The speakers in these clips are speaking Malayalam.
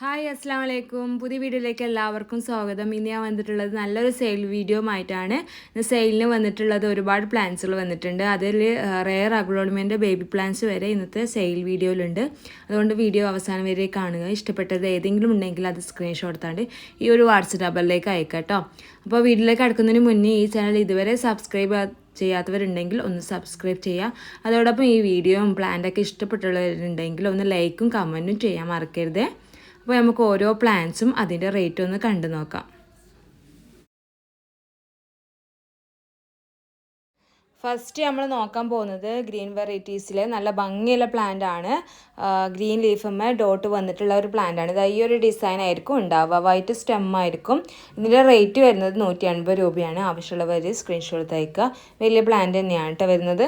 ഹായ് അസ്സാം വലൈക്കും പുതിയ വീഡിയോയിലേക്ക് എല്ലാവർക്കും സ്വാഗതം. ഇന്ന് ഞാൻ വന്നിട്ടുള്ളത് നല്ലൊരു സെയിൽ വീഡിയോ ആയിട്ടാണ് സെയിലിന് വന്നിട്ടുള്ളത് ഒരുപാട് പ്ലാന്റ്സുകൾ വന്നിട്ടുണ്ട്. അതിൽ റെയർ അഗ്ലോണിമെന്റ് ബേബി പ്ലാന്റ്സ് വരെ ഇന്നത്തെ സെയിൽ വീഡിയോയിലുണ്ട്. അതുകൊണ്ട് വീഡിയോ അവസാനം വരെ കാണുക. ഇഷ്ടപ്പെട്ടത് ഏതെങ്കിലും ഉണ്ടെങ്കിൽ അത് സ്ക്രീൻഷോട്ട് എടുത്താണ്ട് ഈ ഒരു വാട്സപ്പ് നമ്പറിലേക്ക് അയക്കാം കേട്ടോ അപ്പോൾ വീഡിയോയിലേക്ക് അടുക്കുന്നതിന് മുന്നേ ഈ ചാനൽ ഇതുവരെ സബ്സ്ക്രൈബ് ചെയ്യാത്തവരുണ്ടെങ്കിൽ ഒന്ന് സബ്സ്ക്രൈബ് ചെയ്യുക. അതോടൊപ്പം ഈ വീഡിയോയും പ്ലാന്റൊക്കെ ഇഷ്ടപ്പെട്ടുള്ളവരുണ്ടെങ്കിൽ ഒന്ന് ലൈക്കും കമന്റും ചെയ്യാൻ മറക്കരുതേ. അപ്പോൾ നമുക്ക് ഓരോ പ്ലാൻസും അതിന്റെ റേറ്റ് ഒന്ന് കണ്ടു നോക്കാം. ഫസ്റ്റ് നമ്മൾ നോക്കാൻ പോകുന്നത് ഗ്രീൻ വെറൈറ്റീസിലെ നല്ല ഭംഗിയുള്ള പ്ലാന്റ് ആണ്. ഗ്രീൻ ലീഫമ്മ ഡോട്ട് വന്നിട്ടുള്ള ഒരു പ്ലാന്റ് ആണ്. ഇത് ഈ ഒരു ഡിസൈൻ ആയിരിക്കും ഉണ്ടാവുക. വൈറ്റ് സ്റ്റെം ആയിരിക്കും. ഇതിന്റെ റേറ്റ് വരുന്നത് നൂറ്റി അൻപത് രൂപയാണ് ആവശ്യമുള്ളവർ സ്ക്രീൻഷോട്ട് അയക്കുക. വലിയ പ്ലാന്റ് തന്നെയാണ് കേട്ടോ വരുന്നത്.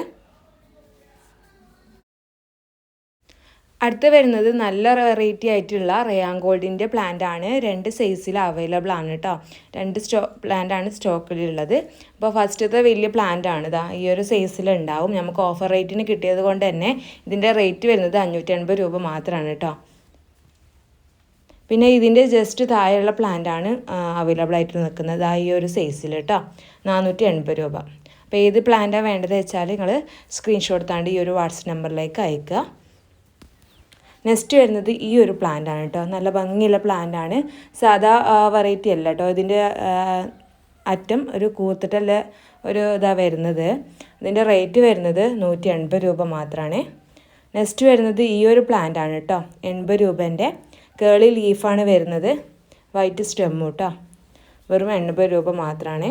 അടുത്ത് വരുന്നത് നല്ല വെറൈറ്റി ആയിട്ടുള്ള റയാൻ ഗോൾഡിന്റെ പ്ലാന്റ് ആണ്. രണ്ട് സൈസിൽ അവൈലബിൾ ആണ് കേട്ടോ രണ്ട് സ്റ്റോ പ്ലാന്റ് ആണ് സ്റ്റോക്കിലുള്ളത് അപ്പോൾ ഫസ്റ്റത്തെ വലിയ പ്ലാന്റ് ആണ് ഇതാ. ഈ ഒരു സൈസിൽ ഉണ്ടാവും നമുക്ക് ഓഫർ റേറ്റിന് കിട്ടിയത് കൊണ്ട് തന്നെ ഇതിന്റെ റേറ്റ് വരുന്നത് അഞ്ഞൂറ്റി എൺപത് രൂപ മാത്രമാണ് കേട്ടോ പിന്നെ ഇതിന്റെ ജസ്റ്റ് താഴെയുള്ള പ്ലാന്റ് ആണ് അവൈലബിൾ ആയിട്ട് നിൽക്കുന്നത് ആ ഈ ഒരു സൈസിൽ കേട്ടോ നാനൂറ്റി എൺപത് രൂപ. അപ്പോൾ ഏത് പ്ലാന്റാണ് വേണ്ടത് വെച്ചാൽ നിങ്ങൾ സ്ക്രീൻഷോട്ട് താണ്ട് ഈ ഒരു വാട്സപ്പ് നമ്പറിലേക്ക് അയക്കുക നെക്സ്റ്റ് വരുന്നത് ഈ ഒരു പ്ലാന്റ് ആണ് കേട്ടോ നല്ല ഭംഗിയുള്ള പ്ലാന്റ് ആണ്. സാധാ വെറൈറ്റി അല്ല കേട്ടോ ഇതിന്റെ അറ്റം ഒരു കൂത്തിട്ടല്ല ഒരു ഇതാ വരുന്നത്. ഇതിന്റെ റേറ്റ് വരുന്നത് നൂറ്റി എൺപത് രൂപ മാത്രമാണ് നെക്സ്റ്റ് വരുന്നത് ഈ ഒരു പ്ലാന്റ് ആണ് കേട്ടോ എൺപത് രൂപേന്റെ കേളി ലീഫാണ് വരുന്നത്. വൈറ്റ് സ്റ്റെമ്മു കേട്ടോ വെറും എൺപത് രൂപ മാത്രമാണ്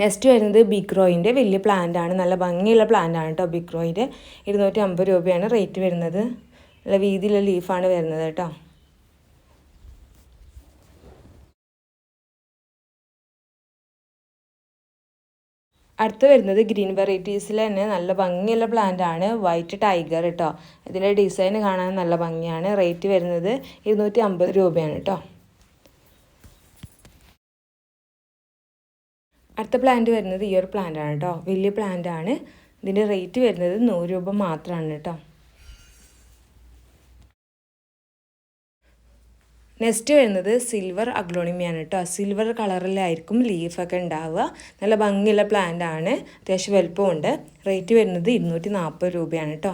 നെക്സ്റ്റ് വരുന്നത് ബിഗ്രോയിന്റെ വലിയ പ്ലാന്റ് ആണ്. നല്ല ഭംഗിയുള്ള പ്ലാന്റ് ആണ് കേട്ടോ ബിഗ്രോയിന്റെ ഇരുന്നൂറ്റി അമ്പത് രൂപയാണ് റേറ്റ് വരുന്നത്. നല്ല വീതിയിലുള്ള ലീഫാണ് വരുന്നത് കേട്ടോ അടുത്ത് വരുന്നത് ഗ്രീൻ വെറൈറ്റീസിൽ തന്നെ നല്ല ഭംഗിയുള്ള പ്ലാന്റ് ആണ് വൈറ്റ് ടൈഗർ കേട്ടോ ഇതിന്റെ ഡിസൈൻ കാണാൻ നല്ല ഭംഗിയാണ്. റേറ്റ് വരുന്നത് ഇരുന്നൂറ്റി അമ്പത് രൂപയാണ് കേട്ടോ അടുത്ത പ്ലാന്റ് വരുന്നത് ഈ ഒരു പ്ലാന്റ് ആണ് കേട്ടോ വലിയ പ്ലാന്റ് ആണ്. ഇതിന്റെ റേറ്റ് വരുന്നത് നൂറ് രൂപ മാത്രമാണ് കേട്ടോ നെക്സ്റ്റ് വരുന്നത് സിൽവർ അഗ്ലോണിമിയാണ് കേട്ടോ സിൽവർ കളറിലായിരിക്കും ലീഫൊക്കെ ഉണ്ടാവുക. നല്ല ഭംഗിയുള്ള പ്ലാന്റ് ആണ്. അത്യാവശ്യം വലുപ്പമുണ്ട്. റേറ്റ് വരുന്നത് ഇരുന്നൂറ്റി നാൽപ്പത് രൂപയാണ് കേട്ടോ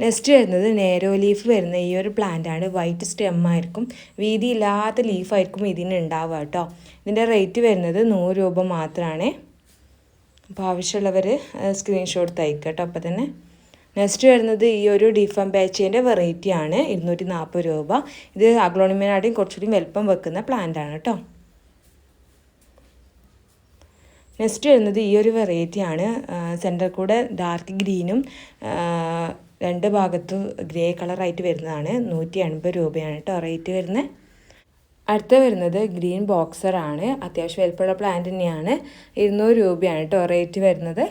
നെക്സ്റ്റ് വരുന്നത് നേരോ ലീഫ് വരുന്ന ഈ ഒരു പ്ലാന്റ് ആണ്. വൈറ്റ് സ്റ്റെം ആയിരിക്കും. വീതിയില്ലാത്ത ലീഫായിരിക്കും ഇതിന് ഉണ്ടാവുക കേട്ടോ. ഇതിന്റെ റേറ്റ് വരുന്നത് നൂറ് രൂപ മാത്രമാണ് അപ്പോൾ ആവശ്യമുള്ളവർ സ്ക്രീൻഷോട്ട് തയ്ക്കുക കേട്ടോ അപ്പോൾ തന്നെ. നെക്സ്റ്റ് വരുന്നത് ഈ ഒരു ഡിഫം ബാച്ചിന്റെ വെറൈറ്റി ആണ്. ഇരുന്നൂറ്റി നാൽപ്പത് രൂപ. ഇത് അഗ്ലോണിമിനായിട്ടും കുറച്ചുകൂടി വലുപ്പം വെക്കുന്ന പ്ലാന്റ് ആണ് കേട്ടോ. നെക്സ്റ്റ് വരുന്നത് ഈ ഒരു വെറൈറ്റിയാണ് സെന്റർ കൂടെ ഡാർക്ക് ഗ്രീനും രണ്ട് ഭാഗത്തും ഗ്രേ കളറായിട്ട് വരുന്നതാണ്. നൂറ്റി എൺപത് രൂപയാണ് കേട്ടോ റേറ്റ് വരുന്നത്. അടുത്ത വരുന്നത് ഗ്രീൻ ബോക്സർ ആണ്. അത്യാവശ്യം വലുപ്പമുള്ള പ്ലാന്റ് തന്നെയാണ്. ഇരുന്നൂറ് രൂപയാണ് കേട്ടോ റേറ്റ് വരുന്നത്.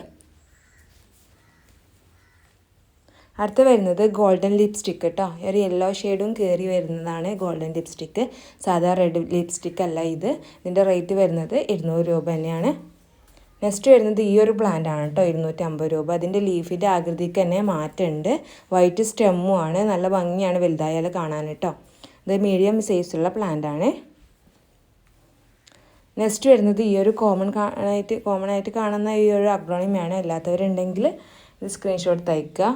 അടുത്ത വരുന്നത് ഗോൾഡൻ ലിപ്സ്റ്റിക്ക് കേട്ടോ ഒരു യെല്ലോ ഷെയ്ഡും കയറി വരുന്നതാണ് ഗോൾഡൻ ലിപ്സ്റ്റിക്ക്. സാധാ റെഡ് ലിപ്സ്റ്റിക്ക് അല്ല ഇത്. ഇതിന്റെ റേറ്റ് വരുന്നത് ഇരുന്നൂറ് രൂപ തന്നെയാണ്. നെക്സ്റ്റ് വരുന്നത് ഈ ഒരു പ്ലാന്റ് ആണ് കേട്ടോ ഇരുന്നൂറ്റി അമ്പത് രൂപ. അതിന്റെ ലീഫിന്റെ ആകൃതിക്ക് തന്നെ മാറ്റമുണ്ട്. വൈറ്റ് സ്റ്റെമ്മും ആണ്. നല്ല ഭംഗിയാണ് വലുതായാൽ കാണാൻ കേട്ടോ. ഇത് മീഡിയം സൈസുള്ള പ്ലാന്റ് ആണ്. നെക്സ്റ്റ് വരുന്നത് ഈ ഒരു കോമൺ ആയിട്ട് കോമൺ ആയിട്ട് കാണുന്ന ഈ ഒരു അഗ്രോണിമയാണ് അല്ലാത്തവരുണ്ടെങ്കിൽ ഇത് സ്ക്രീൻഷോട്ട് തയ്ക്കുക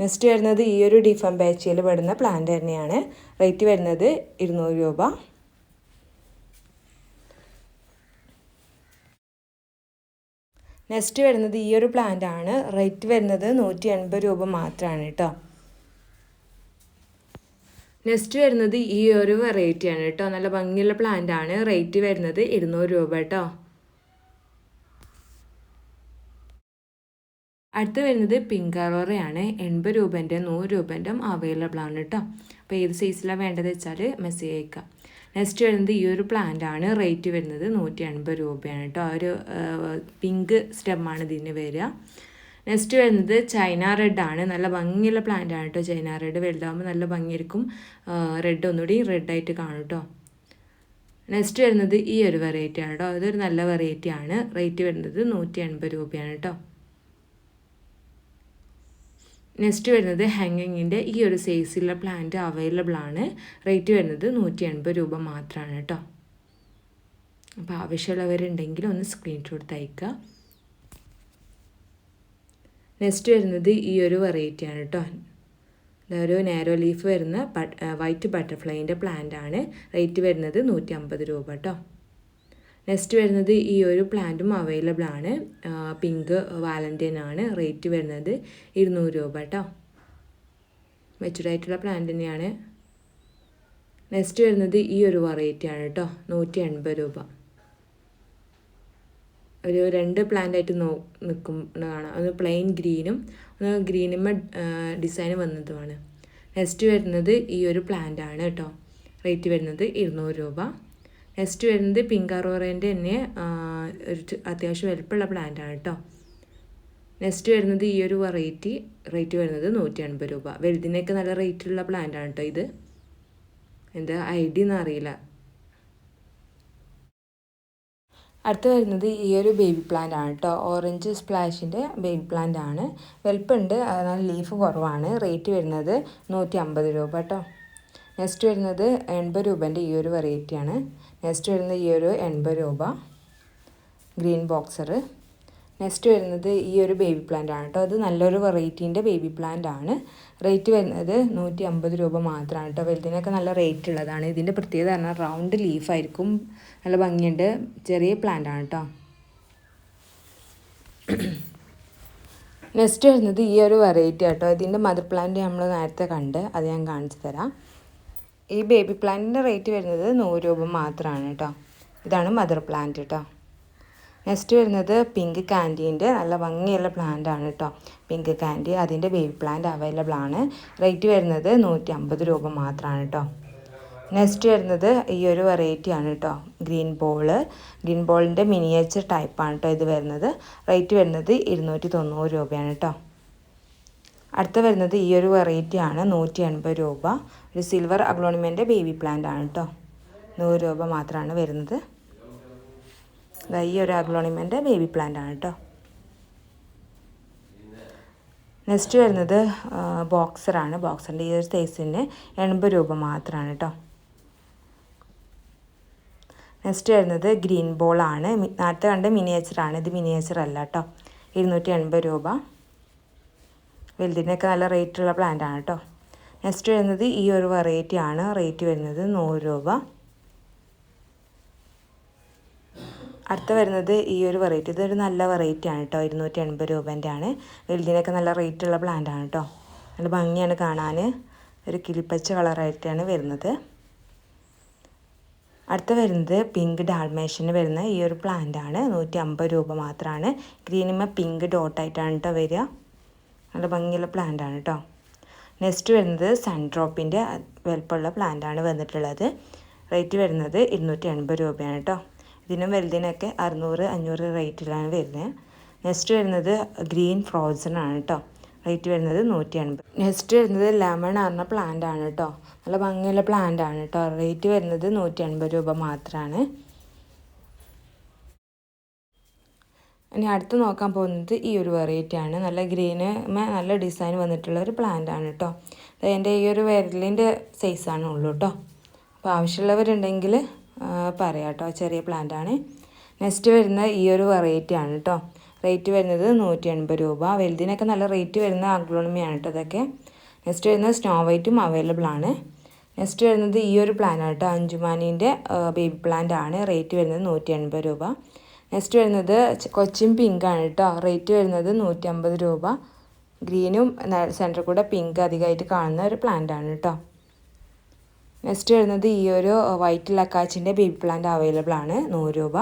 നെക്സ്റ്റ് വരുന്നത് ഈ ഒരു ഡിഫം ബാച്ചിൽ പെടുന്ന പ്ലാന്റ് തന്നെയാണ്. റേറ്റ് വരുന്നത് ഇരുന്നൂറ് രൂപ. നെക്സ്റ്റ് വരുന്നത് ഈ ഒരു പ്ലാന്റ് ആണ്. റേറ്റ് വരുന്നത് നൂറ്റി എൺപത് രൂപ മാത്രമാണ് കേട്ടോ. നെക്സ്റ്റ് വരുന്നത് ഈ ഒരു വെറൈറ്റി ആണ് കേട്ടോ. നല്ല ഭംഗിയുള്ള പ്ലാന്റ് ആണ്. റേറ്റ് വരുന്നത് ഇരുന്നൂറ് രൂപ കേട്ടോ. അടുത്ത് വരുന്നത് പിങ്ക് അറോറയാണ് എൺപത് രൂപന്റെ നൂറ് രൂപന്റെ അവൈലബിൾ ആണ് കേട്ടോ. അപ്പോൾ ഏത് സൈസിലാണ് വേണ്ടത് വെച്ചാൽ മെസ്സേജ് അയക്കാം നെക്സ്റ്റ് വരുന്നത് ഈ ഒരു പ്ലാന്റ് ആണ്. റേറ്റ് വരുന്നത് നൂറ്റി എൺപത് രൂപയാണ് കേട്ടോ. ഒരു പിങ്ക് സ്റ്റെമ്മാണ് ഇതിന് വരിക. നെക്സ്റ്റ് വരുന്നത് ചൈന റെഡ് ആണ്. നല്ല ഭംഗിയുള്ള പ്ലാന്റ് ആണ് കേട്ടോ. ചൈന റെഡ് വലുതാകുമ്പോൾ നല്ല ഭംഗിയായിരിക്കും. റെഡ് ഒന്നുകൂടി റെഡായിട്ട് കാണും കേട്ടോ. നെക്സ്റ്റ് വരുന്നത് ഈ ഒരു വെറൈറ്റി ആണ് കേട്ടോ. അതൊരു നല്ല വെറൈറ്റി ആണ്. റേറ്റ് വരുന്നത് നൂറ്റി എൺപത് രൂപയാണ് കേട്ടോ. നെക്സ്റ്റ് വരുന്നത് ഹാങ്ങിങ്ങിന്റെ ഈ ഒരു സൈസിലുള്ള പ്ലാന്റ് അവൈലബിൾ ആണ്. റേറ്റ് വരുന്നത് നൂറ്റി എൺപത് രൂപ മാത്രമാണ് കേട്ടോ അപ്പോൾ ആവശ്യമുള്ളവരുണ്ടെങ്കിൽ ഒന്ന് സ്ക്രീൻഷോട്ട് അയക്കുക നെക്സ്റ്റ് വരുന്നത് ഈ ഒരു വെറൈറ്റിയാണ് കേട്ടോ ഒരു നാരോ ലീഫ് വരുന്ന വൈറ്റ് ബട്ടർഫ്ലൈന്റെ പ്ലാന്റ് ആണ്. റേറ്റ് വരുന്നത് നൂറ്റി അമ്പത് രൂപ കേട്ടോ നെക്സ്റ്റ് വരുന്നത് ഈ ഒരു പ്ലാന്റും അവൈലബിൾ ആണ്. പിങ്ക് വാലന്റൈൻ ആണ്. റേറ്റ് വരുന്നത് ഇരുന്നൂറ് രൂപ കേട്ടോ. മെച്ചുറായിട്ടുള്ള പ്ലാന്റ് തന്നെയാണ്. നെക്സ്റ്റ് വരുന്നത് ഈ ഒരു വെറൈറ്റി ആണ് കേട്ടോ. നൂറ്റി എൺപത് രൂപ. ഒരു രണ്ട് പ്ലാന്റ് ആയിട്ട് നോ നിൽക്കും കാണാം. ഒന്ന് പ്ലെയിൻ ഗ്രീനും ഒന്ന് ഗ്രീനും ഡിസൈൻ വന്നതുമാണ്. നെക്സ്റ്റ് വരുന്നത് ഈ ഒരു പ്ലാന്റ് ആണ് കേട്ടോ. റേറ്റ് വരുന്നത് ഇരുന്നൂറ് രൂപ. നെക്സ്റ്റ് വരുന്നത് പിങ്ക് അറോറേന്റെ തന്നെ ഒരു അത്യാവശ്യം വലുപ്പമുള്ള പ്ലാന്റ് ആണ് കേട്ടോ നെക്സ്റ്റ് വരുന്നത് ഈ ഒരു വെറൈറ്റി റേറ്റ് വരുന്നത് നൂറ്റി അൻപത് രൂപ. വലുതിനൊക്കെ നല്ല റേറ്റുള്ള പ്ലാന്റ് ആണ് കേട്ടോ ഇത്. എന്താ ഐ ഡി എന്നറിയില്ല അടുത്ത് വരുന്നത് ഈ ഒരു ബേബി പ്ലാന്റ് ആണ് കേട്ടോ ഓറഞ്ച് സ്പ്ലാഷിന്റെ ബേബി പ്ലാന്റ് ആണ്. വലുപ്പമുണ്ട് ലീഫ് കുറവാണ്. റേറ്റ് വരുന്നത് നൂറ്റി അമ്പത് രൂപ കേട്ടോ നെക്സ്റ്റ് വരുന്നത് എൺപത് രൂപേന്റെ ഈ ഒരു വെറൈറ്റിയാണ് നെക്സ്റ്റ് വരുന്നത് ഈ ഒരു എൺപത് രൂപ ഗ്രീൻ ബോക്സർ നെക്സ്റ്റ് വരുന്നത് ഈ ഒരു ബേബി പ്ലാന്റ് ആണ് കേട്ടോ. അത് നല്ലൊരു വെറൈറ്റീന്റെ ബേബി പ്ലാന്റ് ആണ്. റേറ്റ് വരുന്നത് നൂറ്റി അമ്പത് രൂപ മാത്രമാണ് കേട്ടോ. വലുതിനൊക്കെ നല്ല റേറ്റ് ഉള്ളതാണ്. ഇതിന്റെ പ്രത്യേകത പറഞ്ഞാൽ റൗണ്ട് ലീഫായിരിക്കും നല്ല ഭംഗിയുണ്ട്. ചെറിയ പ്ലാന്റ് ആണ് കേട്ടോ. നെക്സ്റ്റ് വരുന്നത് ഈ ഒരു വെറൈറ്റി കേട്ടോ ഇതിന്റെ മദർ പ്ലാന്റ് നമ്മൾ നേരത്തെ കണ്ട്. അത് ഞാൻ കാണിച്ചു തരാം. ഈ ബേബി പ്ലാന്റിന്റെ റേറ്റ് വരുന്നത് നൂറ് രൂപ മാത്രമാണ് കേട്ടോ ഇതാണ് മദർ പ്ലാന്റ് കേട്ടോ നെക്സ്റ്റ് വരുന്നത് പിങ്ക് കാൻഡീന്റെ നല്ല ഭംഗിയുള്ള പ്ലാന്റ് ആണ് കേട്ടോ പിങ്ക് കാൻഡി അതിന്റെ ബേബി പ്ലാന്റ് അവൈലബിൾ ആണ്. റേറ്റ് വരുന്നത് നൂറ്റി അമ്പത് രൂപ മാത്രമാണ് കേട്ടോ നെക്സ്റ്റ് വരുന്നത് ഈ ഒരു വെറൈറ്റി ആണ് കേട്ടോ ഗ്രീൻ ബോൾ ഗ്രീൻ ബോളിന്റെ മിനിയേച്ചർ ടൈപ്പാണ് കേട്ടോ ഇത് വരുന്നത്. റേറ്റ് വരുന്നത് ഇരുന്നൂറ്റി തൊണ്ണൂറ് രൂപയാണ് കേട്ടോ അടുത്ത വരുന്നത് ഈ ഒരു വെറൈറ്റി ആണ്. നൂറ്റി എൺപത് രൂപ. ഒരു സിൽവർ അഗ്ലോണിമെന്റെ ബേബി പ്ലാന്റ് ആണ് കേട്ടോ നൂറ് രൂപ മാത്രമാണ് വരുന്നത്. ഈ ഒരു അഗ്ലോണിമെന്റെ ബേബി പ്ലാന്റ് ആണ് കേട്ടോ നെക്സ്റ്റ് വരുന്നത് ബോക്സറാണ് ബോക്സറിന്റെ ഈ ഒരു സൈസിന് എൺപത് രൂപ മാത്രമാണ് കേട്ടോ നെക്സ്റ്റ് വരുന്നത് ഗ്രീൻ ബോളാണ് നേരത്തെ കണ്ട മിനിയേച്ചറാണ് ഇത് മിനിയേച്ചർ അല്ല കേട്ടോ ഇരുന്നൂറ്റി എൺപത് രൂപ. വലുതിനൊക്കെ നല്ല റേറ്റുള്ള പ്ലാന്റ് ആണ് കേട്ടോ നെക്സ്റ്റ് വരുന്നത് ഈ ഒരു വെറൈറ്റി ആണ്. റേറ്റ് വരുന്നത് നൂറ് രൂപ. അടുത്ത വരുന്നത് ഈ ഒരു വെറൈറ്റി ഇതൊരു നല്ല വെറൈറ്റി ആണ് കേട്ടോ ഇരുന്നൂറ്റി എൺപത് രൂപേന്റെ ആണ്. വലുതിനൊക്കെ നല്ല റേറ്റുള്ള പ്ലാന്റ് ആണ് കേട്ടോ നല്ല ഭംഗിയാണ് കാണാൻ. ഒരു കിളിപ്പച്ച കളറായിട്ടാണ് വരുന്നത്. അടുത്ത വരുന്നത് പിങ്ക് ഡാൾമേഷന് വരുന്ന ഈ ഒരു പ്ലാന്റ് ആണ്. നൂറ്റി അമ്പത് രൂപ മാത്രമാണ് ഗ്രീനിമ പിങ്ക് ഡോട്ടായിട്ടാണ് കേട്ടോ വരിക നല്ല ഭംഗിയുള്ള പ്ലാന്റ് ആണ് കേട്ടോ നെക്സ്റ്റ് വരുന്നത് സൺഡ്രോപ്പിന്റെ വലുപ്പമുള്ള പ്ലാന്റ് ആണ് വന്നിട്ടുള്ളത്. റേറ്റ് വരുന്നത് ഇരുന്നൂറ്റി എൺപത് രൂപയാണ് കേട്ടോ ഇതിനും വലുതിനൊക്കെ അറുന്നൂറ് അഞ്ഞൂറ് റേറ്റിലാണ് വരുന്നത് നെക്സ്റ്റ് വരുന്നത് ഗ്രീൻ ഫ്രോസൺ ആണ് കേട്ടോ റേറ്റ് വരുന്നത് നൂറ്റി എൺപത് നെക്സ്റ്റ് വരുന്നത് ലെമൺ പറഞ്ഞ പ്ലാന്റ് ആണ് കേട്ടോ നല്ല ഭംഗിയുള്ള പ്ലാന്റ് ആണ് കേട്ടോ റേറ്റ് വരുന്നത് നൂറ്റി എൺപത് രൂപ മാത്രമാണ് ഇനി അടുത്ത് നോക്കാൻ പോകുന്നത് ഈ ഒരു വെറൈറ്റി ആണ്. നല്ല ഗ്രീന് നല്ല ഡിസൈൻ വന്നിട്ടുള്ള ഒരു പ്ലാന്റ് ആണ് കേട്ടോ എന്റെ ഈ ഒരു വിരലിന്റെ സൈസാണ് ഉള്ളൂ കേട്ടോ അപ്പോൾ ആവശ്യമുള്ളവരുണ്ടെങ്കിൽ പറയാം കേട്ടോ ചെറിയ പ്ലാന്റ് ആണ്. നെക്സ്റ്റ് വരുന്ന ഈ ഒരു വെറൈറ്റി ആണ് കേട്ടോ റേറ്റ് വരുന്നത് നൂറ്റി എൺപത് രൂപ. വലുതിനൊക്കെ നല്ല റേറ്റ് വരുന്ന അഗ്ലോണമിയാണ് കേട്ടോ അതൊക്കെ നെക്സ്റ്റ് വരുന്നത് സ്നോ വൈറ്റും അവൈലബിൾ ആണ്. നെക്സ്റ്റ് വരുന്നത് ഈ ഒരു പ്ലാനാണ് കേട്ടോ അഞ്ചുമാനീന്റെ ബേബി പ്ലാന്റ് ആണ്. റേറ്റ് വരുന്നത് നൂറ്റി എൺപത് രൂപ. നെക്സ്റ്റ് വരുന്നത് കൊച്ചിൻ പിങ്ക് ആണ് കേട്ടോ. റേറ്റ് വരുന്നത് നൂറ്റി അമ്പത് രൂപ ഗ്രീനും സെന്റർ കൂടെ പിങ്ക് അധികമായിട്ട് കാണുന്ന ഒരു പ്ലാന്റ് ആണ് കേട്ടോ. നെക്സ്റ്റ് വരുന്നത് ഈ ഒരു വൈറ്റ് ലക്കാച്ചിന്റെ ബേബി പ്ലാന്റ് അവൈലബിൾ ആണ്. നൂറ് രൂപ.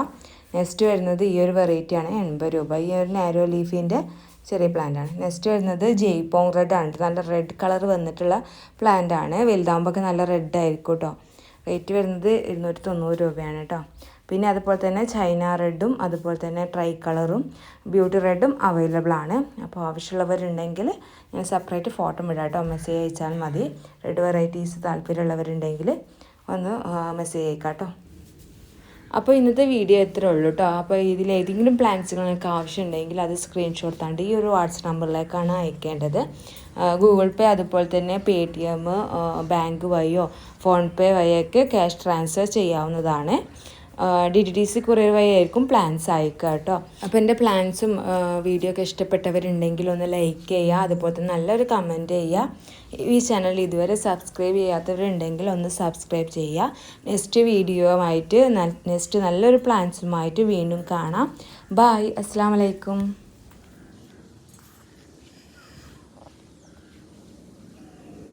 നെക്സ്റ്റ് വരുന്നത് ഈ ഒരു വെറൈറ്റി ആണ്. എൺപത് രൂപ. ഈ ഒരു നാരോ ലീഫിന്റെ ചെറിയ പ്ലാന്റ് ആണ്. നെക്സ്റ്റ് വരുന്നത് ജെയ്പോങ് റെഡ് ആണ് നല്ല റെഡ് കളർ വന്നിട്ടുള്ള പ്ലാന്റ് ആണ്. വലുതാകുമ്പോൾ നല്ല റെഡ് ആയിരിക്കും കേട്ടോ. റേറ്റ് വരുന്നത് ഇരുന്നൂറ്റി തൊണ്ണൂറ് രൂപയാണ് കേട്ടോ. പിന്നെ അതുപോലെ തന്നെ ചൈന റെഡും അതുപോലെ തന്നെ ട്രൈ കളറും ബ്യൂട്ടി റെഡും അവൈലബിൾ ആണ്. അപ്പോൾ ആവശ്യമുള്ളവരുണ്ടെങ്കിൽ ഞാൻ സെപ്പറേറ്റ് ഫോട്ടോ ഇടാം കേട്ടോ മെസ്സേജ് അയച്ചാൽ മതി. റെഡ് വെറൈറ്റീസ് താല്പര്യമുള്ളവരുണ്ടെങ്കിൽ ഒന്ന് മെസ്സേജ് അയക്കാം കേട്ടോ അപ്പോൾ ഇന്നത്തെ വീഡിയോ ഇത്രേ ഉള്ളൂ കേട്ടോ അപ്പോൾ ഇതിൽ ഏതെങ്കിലും പ്ലാൻസുകൾ നിങ്ങൾക്ക് ആവശ്യമുണ്ടെങ്കിൽ അത് സ്ക്രീൻഷോട്ട് താണ്ട് ഈ ഒരു വാട്സപ്പ് നമ്പറിലേക്കാണ് അയക്കേണ്ടത്. ഗൂഗിൾ പേ അതുപോലെ തന്നെ പേ ടി എം ബാങ്ക് വഴിയോ ഫോൺ പേ വഴിയൊക്കെ ക്യാഷ് ട്രാൻസ്ഫർ ചെയ്യാവുന്നതാണ്. ഡി ഡി ടി സി കുറേ വഴിയായിരിക്കും പ്ലാൻസ് അയക്കുക കേട്ടോ. അപ്പോൾ എന്റെ പ്ലാൻസും വീഡിയോ ഒക്കെ ഇഷ്ടപ്പെട്ടവരുണ്ടെങ്കിൽ ഒന്ന് ലൈക്ക് ചെയ്യുക അതുപോലെ തന്നെ നല്ലൊരു കമന്റ് ചെയ്യുക. ഈ ചാനൽ ഇതുവരെ സബ്സ്ക്രൈബ് ചെയ്യാത്തവരുണ്ടെങ്കിൽ ഒന്ന് സബ്സ്ക്രൈബ് ചെയ്യുക. നെക്സ്റ്റ് വീഡിയോ ആയിട്ട് നെക്സ്റ്റ് നല്ലൊരു പ്ലാൻസുമായിട്ട് വീണ്ടും കാണാം. ബായ് അസ്സാം വലൈക്കും